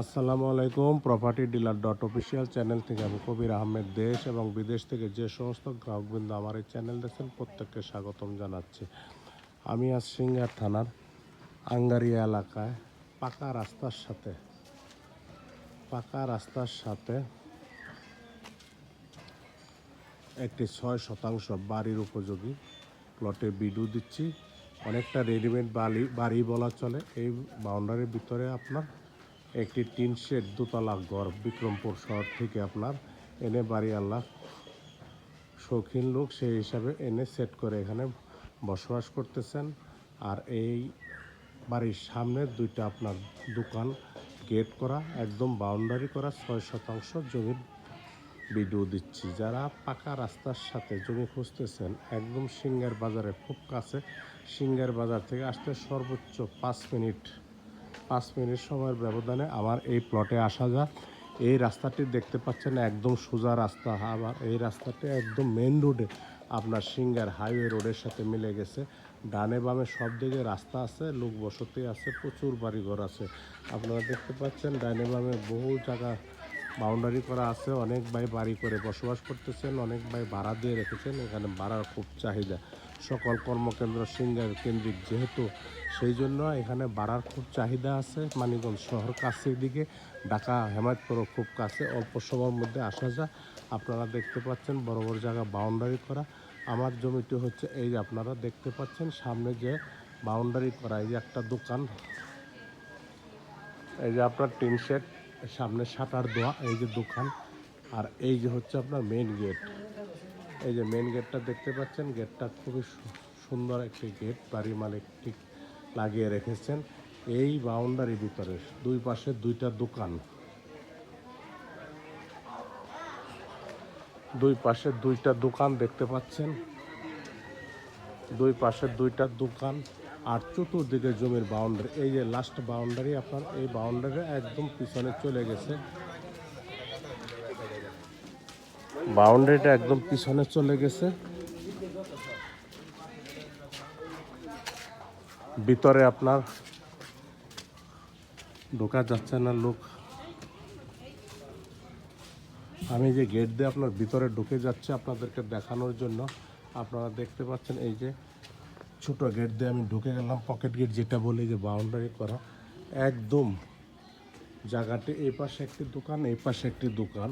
আসসালামু আলাইকুম property dealer dot official channel থেকে আমি কবির আহমেদ। দেশ এবং বিদেশ থেকে যে সমস্ত গ্রাহকবৃন্দ আমার এই চ্যানেল দেখছেন, প্রত্যেককে স্বাগতম জানাচ্ছি। আমি আজ সিঙ্গার থানার আঙ্গারিয়া এলাকায় পাকা রাস্তার সাথে, পাকা রাস্তার সাথে একটি ছয় শতাংশ বাড়ির উপযোগী প্লটে বিডু দিচ্ছি। অনেকটা রেডিমেড বাড়ি বাড়ি বলা চলে। এই বাউন্ডারির ভিতরে আপনার একটি টিন শেড দোতলা ঘর বিক্রমপুর শহর থেকে আপনার এনে বাড়ি আল্লাহ শৌখিন লোক, সেই হিসাবে এনে সেট করে এখানে বসবাস করতেছেন। আর এই বাড়ির সামনে দুইটা আপনার দোকান গেট করা, একদম বাউন্ডারি করা, ছয় শতাংশ জমির ভিডিও দিচ্ছি। যারা পাকা রাস্তার সাথে জমি খুঁজতেছেন, একদম সিঙ্গার বাজারে, খুব কাছে সিঙ্গার বাজার থেকে আসতে সর্বোচ্চ পাঁচ মিনিট পাঁচ মিনিট সময়ের ব্যবধানে আমার এই প্লটে আসা যায় এই রাস্তাটি দেখতে পাচ্ছেন, একদম সোজা রাস্তা। আবার এই রাস্তাটি একদম মেন রোডে আপনার সিঙ্গার হাইওয়ে রোডের সাথে মিলে গেছে। ডানে বামে সব দিকে রাস্তা আছে, লোক বসতি আছে, প্রচুর বাড়িঘর আছে। আপনারা দেখতে পাচ্ছেন, ডানে বামে বহু জায়গা বাউন্ডারি করা আছে। অনেক ভাই বাড়ি করে বসবাস করতেছেন, অনেক ভাই ভাড়া দিয়ে রেখেছেন। এখানে ভাড়ার খুব চাহিদা। সকল কর্মকেন্দ্র সিঙ্গার কেন্দ্রিক যেহেতু, সেই জন্য এখানে বাড়ার খুব চাহিদা আছে। মানিকগঞ্জ শহর কাছের দিকে, ঢাকা হেমায়তপুরও খুব কাছে অল্প সময়ের মধ্যে আসা যায়। আপনারা দেখতে পাচ্ছেন বড় বড় জায়গা বাউন্ডারি করা। আমার জমিটি হচ্ছে এই যে আপনারা দেখতে পাচ্ছেন, সামনে যে বাউন্ডারি করা, এই যে একটা দোকান। এই যে আপনার টিন শেড সামনে শাটার দেওয়া, এই যে দোকান। আর এই যে হচ্ছে আপনার মেইন গেট এই যে মেইন গেটটা দেখতে পাচ্ছেন গেটটা খুবই সুন্দর একটি গেট বাড়ি মালিক ঠিক লাগিয়ে রেখেছেন। এই বাউন্ডারির ভিতরে, দুই পাশে দুইটা দোকান। দুই পাশে দুইটা দোকান দেখতে পাচ্ছেন। দুই পাশে দুইটা দোকান আর চতুর্দিকে জমির বাউন্ডারি এই যে লাস্ট বাউন্ডারি আপনার, এই বাউন্ডারি একদম পিছনে চলে গেছে। বাউন্ডারিটা একদম পিছনে চলে গেছে। ভিতরে আপনার ঢোকা যাচ্ছে না লোক। আমি যে গেট দিয়ে আপনার ভিতরে ঢুকে যাচ্ছে আপনাদেরকে দেখানোর জন্য। আপনারা দেখতে পাচ্ছেন এই যে ছোট গেট দিয়ে আমি ঢুকে গেলাম, পকেট গেট যেটা বলি যে বাউন্ডারি করা। একদম জায়গাটি এই পাশে একটি দোকান, এই পাশে একটি দোকান।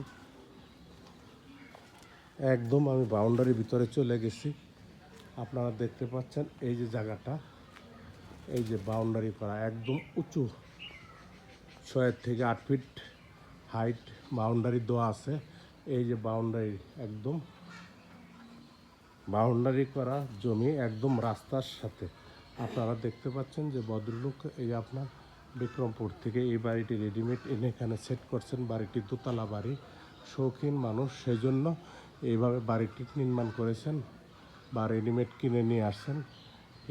একদম আমি বাউন্ডারির ভিতরে চলে গেছি। আপনারা দেখতে পাচ্ছেন এই যে জায়গাটা, এই যে বাউন্ডারি করা একদম উঁচু ছয়ের থেকে আট ফিট হাইট বাউন্ডারি দেওয়া আছে। এই যে বাউন্ডারি একদম, বাউন্ডারি করা জমি একদম রাস্তার সাথে। আপনারা দেখতে পাচ্ছেন যে ভদ্রলোক এই আপনার বিক্রমপুর থেকে এই বাড়িটি রেডিমেড এনে এখানে সেট করছেন। বাড়িটি দোতলা বাড়ি, শৌখিন মানুষ সেই জন্য এইভাবে বাড়িটি নির্মাণ করেছেন বা রেডিমেড কিনে নিয়ে আসেন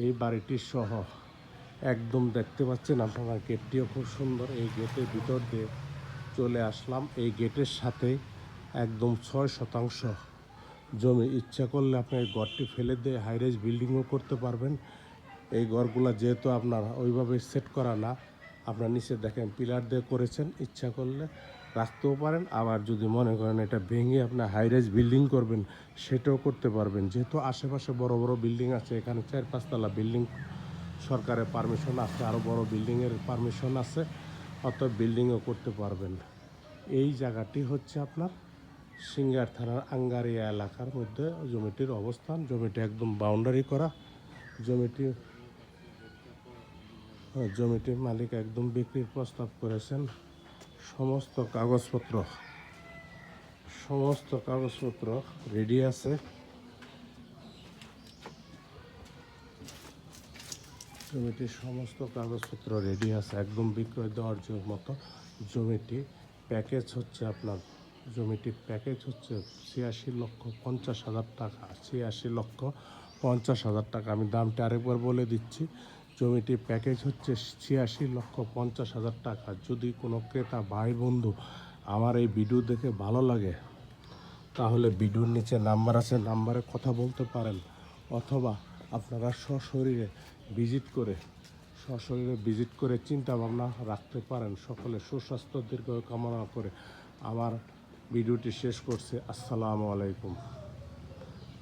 এই বাড়িটি সহ একদম দেখতে পাচ্ছেন আপনারা গেটটিও খুব সুন্দর। এই গেটের ভিতর দিয়ে চলে আসলাম। এই গেটের সাথে একদম ছয় শতাংশ জমি। ইচ্ছা করলে আপনি এই ঘরটি ফেলে দিয়ে হাইরেজ বিল্ডিংও করতে পারবেন। এই ঘরগুলো যেহেতু আপনার ওইভাবে সেট করা না, আপনার নিচে দেখেন, পিলার দিয়ে করেছেন। ইচ্ছা করলে রাখতেও পারেন। আবার যদি মনে করেন এটা ভেঙে আপনি হাইরেজ বিল্ডিং করবেন, সেটাও করতে পারবেন। যেহেতু আশেপাশে বড় বড় বিল্ডিং আছে, এখানে চার, পাঁচতলা বিল্ডিং সরকারের পারমিশন আছে আরও বড় বিল্ডিংয়ের পারমিশন আছে অত বিল্ডিংও করতে পারবেন। এই জায়গাটি হচ্ছে আপনার সিঙ্গার থানার আঙ্গারিয়া এলাকার মধ্যে জমিটির অবস্থান। জমিটি একদম বাউন্ডারি করা। জমিটি জমিটির মালিক একদম বিক্রির প্রস্তাব করেছেন। সমস্ত কাগজপত্র সমস্ত কাগজপত্র রেডি আছে। জমিটির সমস্ত কাগজপত্র রেডি আছে, একদম বিক্রয় দেওয়ার জন্য মতো জমিটি। প্যাকেজ হচ্ছে আপনার জমিটির প্যাকেজ হচ্ছে ছিয়াশি লক্ষ পঞ্চাশ হাজার টাকা, ছিয়াশি লক্ষ পঞ্চাশ হাজার টাকা। আমি দামটা আরেকবার বলে দিচ্ছি। জমিটির প্যাকেজ হচ্ছে ছিয়াশি লক্ষ পঞ্চাশ হাজার টাকা। যদি কোনো ক্রেতা, ভাই, বন্ধু আমার এই ভিডিও দেখে ভালো লাগে, তাহলে ভিডিওর নিচে নাম্বার আছে, নাম্বারে কথা বলতে পারেন। অথবা আপনারা সশরীরে ভিজিট করে, সশরীরে ভিজিট করে চিন্তা ভাবনা রাখতে পারেন। সকলে সুস্বাস্থ্য দীর্ঘ কামনা করে আমার ভিডিওটি শেষ করছে। আসসালামু আলাইকুম।